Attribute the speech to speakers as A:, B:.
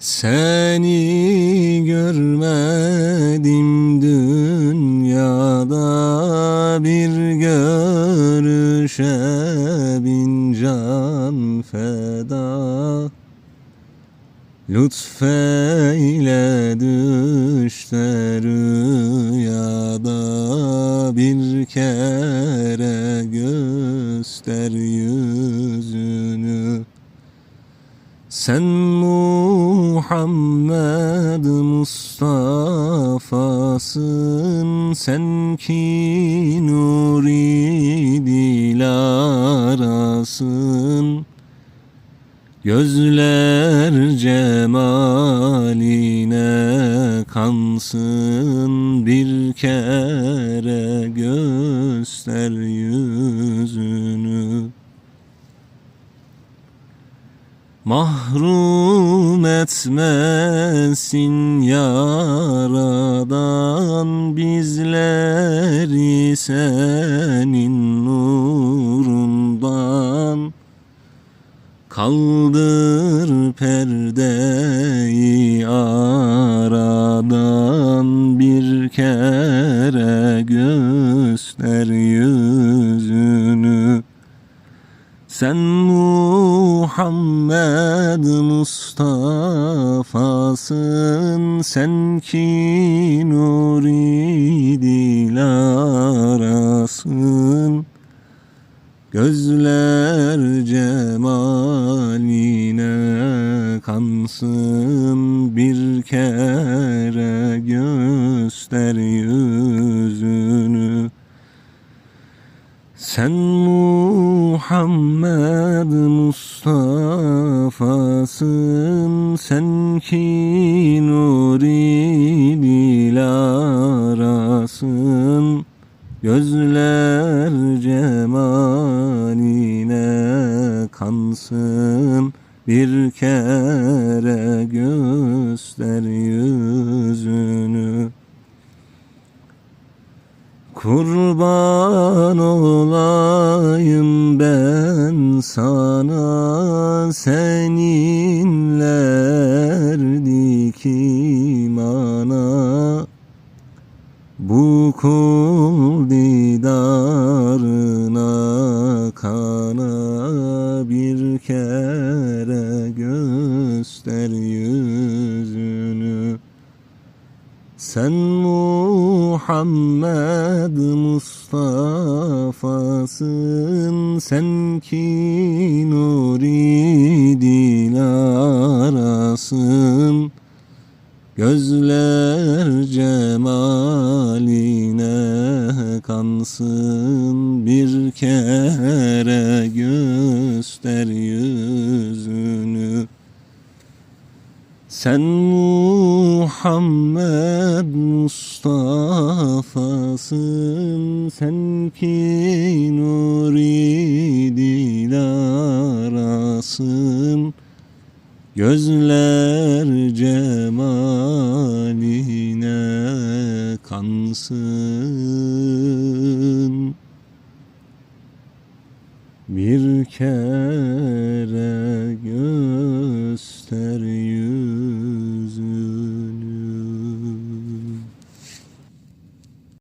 A: Seni görmedim dünyada bir görüşe bin can feda. Lütfeyle düşte rüyada bir kere göster yüzünü. Sen Muhammed Mustafa'sın Sen ki nuri dilarasın. Gözler cemaline kansın Bir kere göster yüzünü Mahrum etmesin yaradan bizleri senin nurundan. Kaldır perdeyi aradan bir kere göster yüzünü sen Muhammed Mustafa'sın Sen ki nuri dilarasın Gözler cemaline kansın Bir kere göster yüzünü. Sen Muhammed Mustafa'sın Sen ki nuri dilarasın. Gözler cemaline kansın Bir kere göster yüzünü. Kurban olayım ben sana seninlerdik imana Bu kul didarına kana bir kere göster yüzünü. Sen Muhammed Mustafa'sın Sen ki nuri dilarasın Gözler cemaline kansın Bir kere göster yüzünü. Sen Muhammed Mustafa'sın Sen ki nuri olmasın Gözler cemaline kansın. Bir kere göster